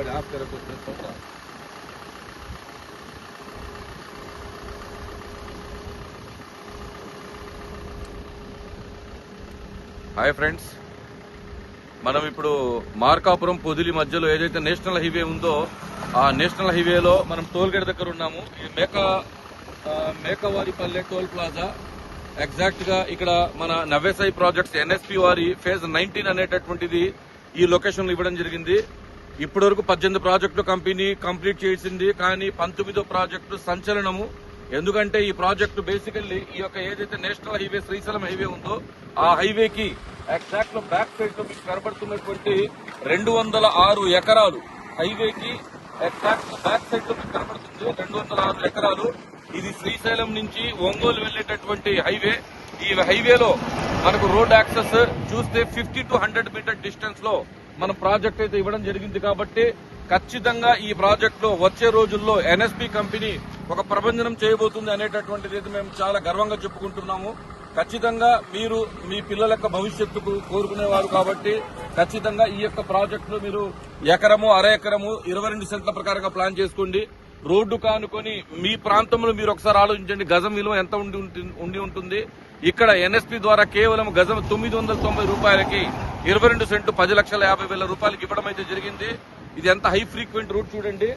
Hi friends మనం ఇప్పుడు మార్కాపురం పొదిలి మధ్యలో ఏదైతే నేషనల్ హైవే ఉందో ఆ నేషనల్ హైవేలో మనం టోల్గేట్ దగ్గర ఉన్నాము. ఈ మేక మేకవారిపల్లె టోల్ ప్లాజా. ఎగ్జాక్ట్గా ఇక్కడ మన నవ్యసాయి ప్రాజెక్ట్స్ ఎన్ఎస్పి వారి ఫేజ్ నైన్టీన్ అనేటటువంటిది ఈ లొకేషన్ ఇవ్వడం జరిగింది. ఇప్పటి వరకు పద్దెనిమిది ప్రాజెక్టులు కంపెనీ కంప్లీట్ చేసింది కానీ పంతొమ్మిదో ప్రాజెక్టు సంచలనము. ఎందుకంటే ఈ ప్రాజెక్టు బేసికల్లీ ఈ యొక్క ఏదైతే నేషనల్ హైవే శ్రీశైలం హైవే ఉందో ఆ హైవేకి ఎగ్జాక్ట్లో బ్యాక్ సైడ్లో మీకు కనబడుతున్నటువంటి రెండు వందల ఆరు ఎకరాలు హైవేకి ఎగ్జాక్ట్ బ్యాక్ సైడ్లో మీకు కనబడుతుంది. రెండు వందల ఆరు ఎకరాలు. ఇది శ్రీశైలం నుంచి ఒంగోలు వెళ్ళేటటువంటి హైవే. ఈ హైవేలో మనకు రోడ్ యాక్సెస్ చూస్తే ఫిఫ్టీ టు హండ్రెడ్ మీటర్ డిస్టెన్స్లో మన ప్రాజెక్ట్ అయితే ఇవ్వడం జరిగింది కాబట్టి ఖచ్చితంగా ఈ ప్రాజెక్ట్లో వచ్చే రోజుల్లో ఎన్ఎస్పి కంపెనీ ఒక ప్రబంధనం చేయబోతుంది అనేటటువంటిది అయితే మేము చాలా గర్వంగా చెప్పుకుంటున్నాము. ఖచ్చితంగా మీరు మీ పిల్లల యొక్క భవిష్యత్తుకు కోరుకునేవారు కాబట్టి ఖచ్చితంగా ఈ యొక్క ప్రాజెక్టులో మీరు ఎకరము అర ఎకరము ఇరవై రెండు సెంట్ల ప్రకారంగా ప్లాన్ చేసుకోండి. రోడ్డు కానుకొని మీ ప్రాంతంలో మీరు ఒకసారి ఆలోచించండి. గజం విలువ ఎంత ఉండి ఉండి ఉంటుంది? ఇక్కడ ఎన్ఎస్పి ద్వారా కేవలం గజం తొమ్మిది వందల తొంభై రూపాయలకి ఇరవై రెండు సెంటు పది లక్షల యాభై వేల రూపాయలకి ఇవ్వడం అయితే జరిగింది. ఇది ఎంత హై ఫ్రీక్వెంట్ రూట్ చూడండి.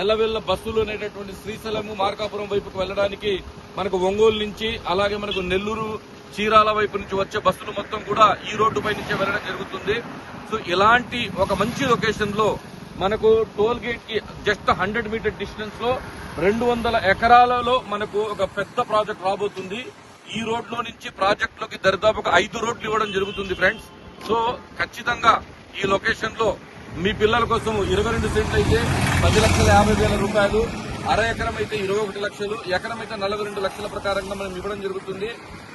ఎల్లవెల్ల బస్సులు అనేటటువంటి శ్రీశైలము మార్కాపురం వైపుకు వెళ్ళడానికి మనకు ఒంగోలు నుంచి అలాగే మనకు నెల్లూరు చీరాల వైపు నుంచి వచ్చే బస్సులు మొత్తం కూడా ఈ రోడ్డు పై నుంచే వెళ్ళడం జరుగుతుంది. సో ఇలాంటి ఒక మంచి లొకేషన్లో మనకు టోల్ గేట్కి జస్ట్ హండ్రెడ్ మీటర్ డిస్టెన్స్లో రెండు వందల ఎకరాలలో మనకు ఒక పెద్ద ప్రాజెక్ట్ రాబోతుంది. ఈ రోడ్లో నుంచి ప్రాజెక్టులోకి దరిదాపుగా దరిదాపు ఐదు రోడ్లు ఇవ్వడం జరుగుతుంది ఫ్రెండ్స్. సో ఖచ్చితంగా ఈ లొకేషన్లో మీ పిల్లల కోసం ఇరవై రెండు సెంట్లు అయితే పది లక్షల యాభై వేల రూపాయలు అర ఎకరం అయితే ఇరవై ఒకటి లక్షలు ఎకరం అయితే నలభై రెండు లక్షల ప్రకారంగా మనం ఇవ్వడం జరుగుతుంది.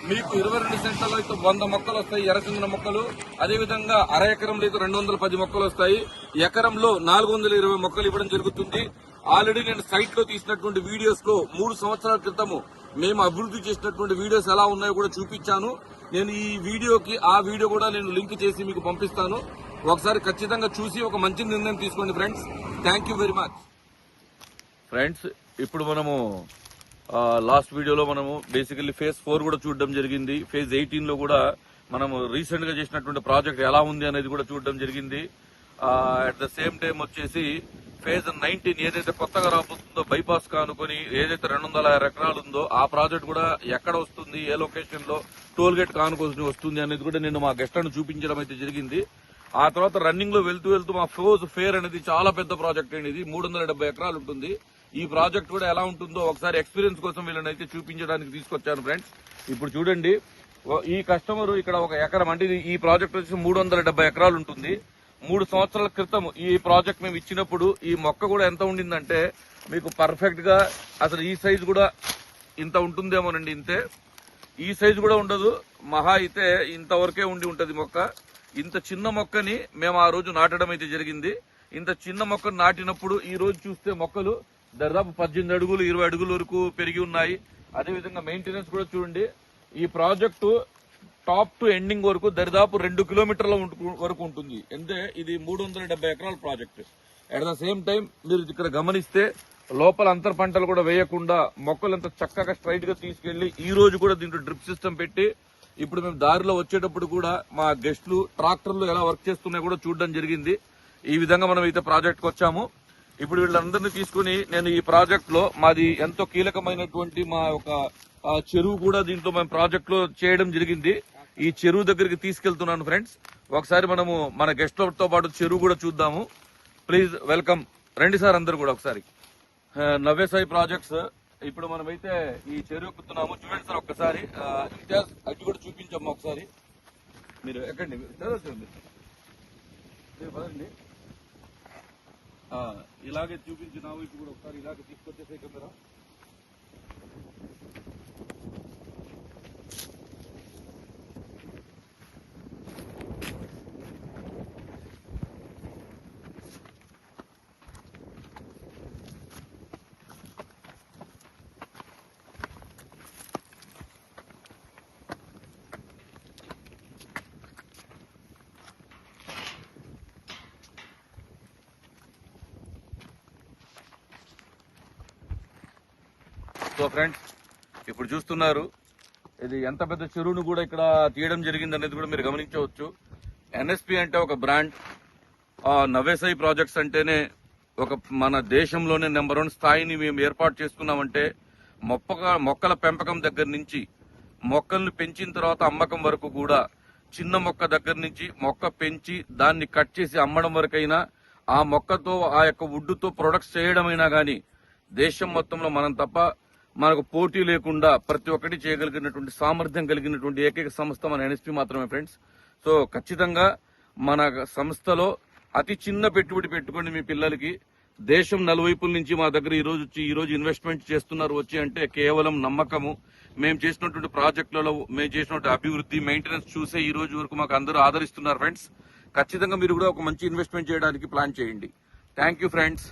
మీకు ఇరవై రెండు సెంట్లలో అయితే వంద మొక్కలు వస్తాయి ఎర్రచందన మొక్కలు. అదేవిధంగా అర ఎకరంలో అయితే రెండు వందల పది మొక్కలు వస్తాయి. ఎకరంలో నాలుగు వందల ఇరవై మొక్కలు ఇవ్వడం జరుగుతుంది. ఆల్రెడీ నేను సైట్లో తీసినటువంటి వీడియోస్లో మూడు సంవత్సరాల క్రితము మేము అభివృద్ధి చేసినటువంటి వీడియోస్ ఎలా ఉన్నాయో కూడా చూపించాను. నేను ఈ వీడియోకి ఆ వీడియో కూడా నేను లింక్ చేసి మీకు పంపిస్తాను. ఒకసారి ఖచ్చితంగా చూసి ఒక మంచి నిర్ణయం తీసుకోండి friends. Thank you very much friends ఇప్పుడు మనము లాస్ట్ వీడియోలో మనము బేసికల్లీ ఫేజ్ ఫోర్ కూడా చూడడం జరిగింది. ఫేజ్ ఎయిటీన్లో కూడా మనము రీసెంట్గా చేసినటువంటి ప్రాజెక్ట్ ఎలా ఉంది అనేది కూడా చూడడం జరిగింది. అట్ ద సేమ్ టైం వచ్చేసి ఫేజ్ నైన్టీన్ ఏదైతే కొత్తగా రాబోతుందో బైపాస్ కానుకొని ఏదైతే రెండు వందల ఆరు ఎకరాలు ఉందో ఆ ప్రాజెక్ట్ కూడా ఎక్కడ వస్తుంది ఏ లొకేషన్లో టోల్ గేట్ కానుకొని వస్తుంది అనేది కూడా నేను మా గెస్ట్లను చూపించడం అయితే జరిగింది. ఆ తర్వాత రన్నింగ్లో వెళ్తూ వెళ్తూ మా ఫోజ్ ఫేర్ అనేది చాలా పెద్ద ప్రాజెక్ట్ అండి ఇది మూడు వందల డెబ్బై ఎకరాలు ఉంటుంది. ఈ ప్రాజెక్ట్ కూడా ఎలా ఉంటుందో ఒకసారి ఎక్స్పీరియన్స్ కోసం వీళ్ళని అయితే చూపించడానికి తీసుకొచ్చాను ఫ్రెండ్స్ ఇప్పుడు చూడండి ఈ కస్టమర్ ఇక్కడ ఒక ఎకరం అంటే ఈ ప్రాజెక్ట్ వచ్చి మూడు వందల డెబ్బై ఎకరాలు ఉంటుంది. మూడు సంవత్సరాల క్రితం ఈ ప్రాజెక్ట్ మేము ఇచ్చినప్పుడు ఈ మొక్క కూడా ఎంత ఉండిందంటే మీకు పర్ఫెక్ట్గా అసలు ఈ సైజు కూడా ఇంత ఉంటుందేమోనండి ఇంతే. ఈ సైజు కూడా ఉండదు. మహా అయితే ఇంతవరకే ఉండి ఉంటుంది మొక్క. ఇంత చిన్న మొక్కని మేము ఆ రోజు నాటడం అయితే జరిగింది. ఇంత చిన్న మొక్కను నాటినప్పుడు ఈ రోజు చూస్తే మొక్కలు దాదాపు పద్దెనిమిది అడుగులు ఇరవై అడుగుల వరకు పెరిగి ఉన్నాయి. అదేవిధంగా మెయింటెనెన్స్ కూడా చూడండి. ఈ ప్రాజెక్టు టాప్ టు ఎండింగ్ వరకు దరిదాపు రెండు కిలోమీటర్ల వరకు ఉంటుంది. అంటే ఇది మూడు వందల డెబ్బై ఎకరాల project. At the same time మీరు ఇక్కడ గమనిస్తే లోపల అంతర్ పంటలు కూడా వేయకుండా మొక్కలు అంత చక్కగా స్ట్రైట్గా తీసుకెళ్ళి ఈ రోజు కూడా దీంట్లో డ్రిప్ సిస్టమ్ పెట్టి ఇప్పుడు మేము దారిలో వచ్చేటప్పుడు కూడా మా గెస్ట్లు ట్రాక్టర్లు ఎలా వర్క్ చేస్తున్నాయో కూడా చూడడం జరిగింది. ఈ విధంగా మనం అయితే ప్రాజెక్ట్కి వచ్చాము. ఇప్పుడు వీళ్ళందరినీ తీసుకుని నేను ఈ ప్రాజెక్ట్లో మాది ఎంతో కీలకమైనటువంటి మా ఒక చెరువు కూడా దీంట్లో మేము ప్రాజెక్ట్లో చేయడం జరిగింది. ఈ చెరువు దగ్గరికి తీసుకెళ్తున్నాను ఫ్రెండ్స్ ఒకసారి మనము మన గెస్ట్లతో పాటు చెరువు కూడా చూద్దాము. ప్లీజ్ వెల్కమ్ రండి సార్ అందరు కూడా ఒకసారి. నవ్యసాయి ప్రాజెక్ట్స్ ఇప్పుడు మనమైతే ఈ చెరువు ఎక్కుతున్నాము. చూడండి సార్ ఒక్కసారి. ఆ, అటు కూడా చూపించమ్మా ఒకసారి. మీరు ఎక్కండి. మీరు పదండి. ఇలాగే చూపించినావు ఇప్పుడు కూడా ఒకసారి ఇలాగే తీసుకొచ్చేసే కెమెరా. సో ఫ్రెండ్స్ ఇప్పుడు చూస్తున్నారు ఇది ఎంత పెద్ద చెరువును కూడా ఇక్కడ తీయడం జరిగింది అనేది కూడా మీరు గమనించవచ్చు. ఎన్ఎస్పి అంటే ఒక బ్రాండ్ నవేసై ప్రాజెక్ట్స్ అంటేనే ఒక మన దేశంలోనే నెంబర్ వన్ స్థాయిని మేము ఏర్పాటు చేసుకున్నామంటే మొక్కగా మొక్కల పెంపకం దగ్గర నుంచి మొక్కల్ని పెంచిన తర్వాత అమ్మకం వరకు కూడా చిన్న మొక్క దగ్గర నుంచి మొక్క పెంచి దాన్ని కట్ చేసి అమ్మడం వరకైనా ఆ మొక్కతో ఆ యొక్క వుడ్డుతో ప్రొడక్ట్స్ చేయడమైనా కానీ దేశం మొత్తంలో మనం తప్ప మనకు పోటీ లేకుండా ప్రతి ఒక్కటి చేయగలిగినటువంటి సామర్థ్యం కలిగినటువంటి ఏకైక సంస్థ మన ఎన్ఎస్పి మాత్రమే ఫ్రెండ్స్ సో ఖచ్చితంగా మన సంస్థలో అతి చిన్న పెట్టుబడి పెట్టుకోండి మీ పిల్లలకి. దేశం నలువైపుల నుంచి మా దగ్గర ఈ రోజు వచ్చి ఈ రోజు ఇన్వెస్ట్మెంట్ చేస్తున్నారు వచ్చి అంటే కేవలం నమ్మకము. మేము చేసినటువంటి ప్రాజెక్టులలో మేము చేసినటువంటి అభివృద్ధి మెయింటెనెన్స్ చూసే ఈ రోజు వరకు మాకు అందరూ ఆదరిస్తున్నారు ఫ్రెండ్స్ ఖచ్చితంగా మీరు కూడా ఒక మంచి ఇన్వెస్ట్మెంట్ చేయడానికి ప్లాన్ చేయండి. Thank you friends